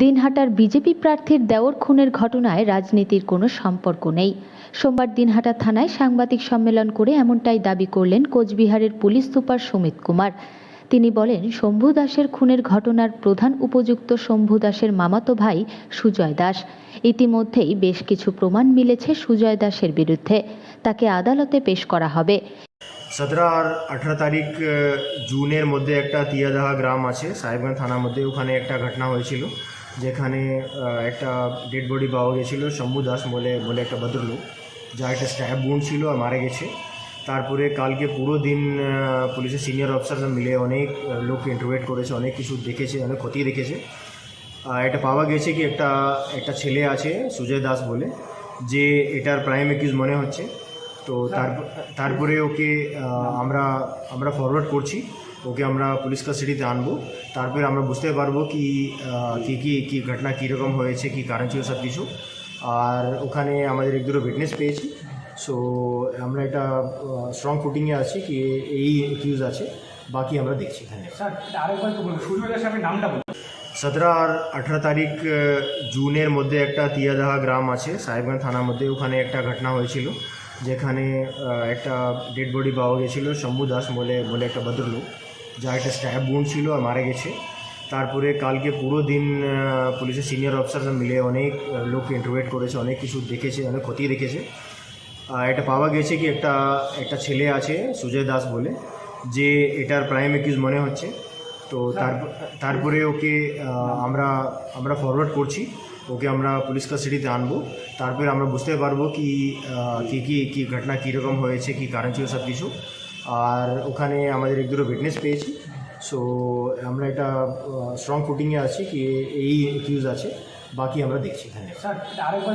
দিনহাটার BJP প্রার্থীর দেওর খুনের ঘটনায় রাজনীতির কোনো সম্পর্ক নেই। সোমবার দিনহাটা থানায় সাংবাদিক সম্মেলন করে এমনটাই দাবি করলেন কোচবিহারের পুলিশ সুপার সুমিত কুমার। তিনি বলেন, শম্ভু দাসের খুনের ঘটনার প্রধান উপযুক্ত শম্ভু দাসের মামাতো ভাই সুজয় দাস। ইতিমধ্যেই বেশ কিছু প্রমাণ মিলেছে সুজয় দাসের বিরুদ্ধে। তাকে আদালতে পেশ করা হবে। সতেরো আর আঠারো তারিখ জুনের মধ্যে একটা তিয়াদাহা গ্রাম আছে, সাহেবগঞ্জ থানার মধ্যে। ওখানে একটা ঘটনা হয়েছিল। যেখানে একটা ডেড বডি পাওয়া গেছিল শম্ভু দাস বলে বলে একটা ভদ্রলোক যা একটা স্ট্যাব বোন ছিল আর মারা গেছে। তারপরে কালকে পুরো দিন পুলিশের সিনিয়র অফিসাররা মিলে অনেক লোককে ইন্টারভেট করেছে অনেক কিছু দেখেছে অনেক ক্ষতি দেখেছে। আহ, এটা পাওয়া গেছে কি একটা একটা ছেলে আছে সুজয় দাস বলে যে এটার প্রাইম একিউজ মনে হচ্ছে। তো তার তারপরে ওকে আমরা আমরা ফরওয়ার্ড করছি। ওকে আমরা পুলিশ কাস্টাডিতে আনব। তারপরে আমরা বুঝতে পারব কি কী কী কি ঘটনা কীরকম হয়েছে কি কারণ ছিল সব কিছু আর ওখানে আমাদের এক দুটো উইটনেস পেয়েছি। সো আমরা এটা স্ট্রং ফুটিংয়ে আছি কি এই একিউজ আছে। বাকি আমরা দেখছি এখানে। সতেরো আর আঠারো তারিখ জুনের মধ্যে একটা তিয়াদাহা গ্রাম আছে সাহেবগঞ্জ থানার মধ্যে। ওখানে একটা ঘটনা হয়েছিল। যেখানে একটা ডেড বডি পাওয়া গেছিল শম্ভু দাস বলে বলে একটা ভদ্রলোক যা একটা স্ট্যাব বুন ছিল আর মারা গেছে। তারপরে কালকে পুরো দিন পুলিশের সিনিয়র অফিসাররা মিলে অনেক লোককে ইন্টারভেট করেছে, অনেক কিছু দেখেছে, অনেক ক্ষতি দেখেছে। এটা পাওয়া গেছে কি একটা একটা ছেলে আছে, সুজয় দাস বলে, যে এটার প্রাইম একিউজ মনে হচ্ছে। তো তারপরে ওকে আমরা আমরা ফরওয়ার্ড করছি। ওকে আমরা পুলিশ কাস্টাডিতে আনব। তারপরে আমরা বুঝতে পারব কি কি কি কি ঘটনা কীরকম হয়েছে, কি কারণ ছিল সব কিছু আর ওখানে আমাদের এক দুটো উইটনেস পেয়েছি। সো আমরা এটা স্ট্রং ফুটিংয়ে আছি কি, এই একিউজ আছে। বাকি আমরা দেখছি। এখানে স্যার, আরেকবার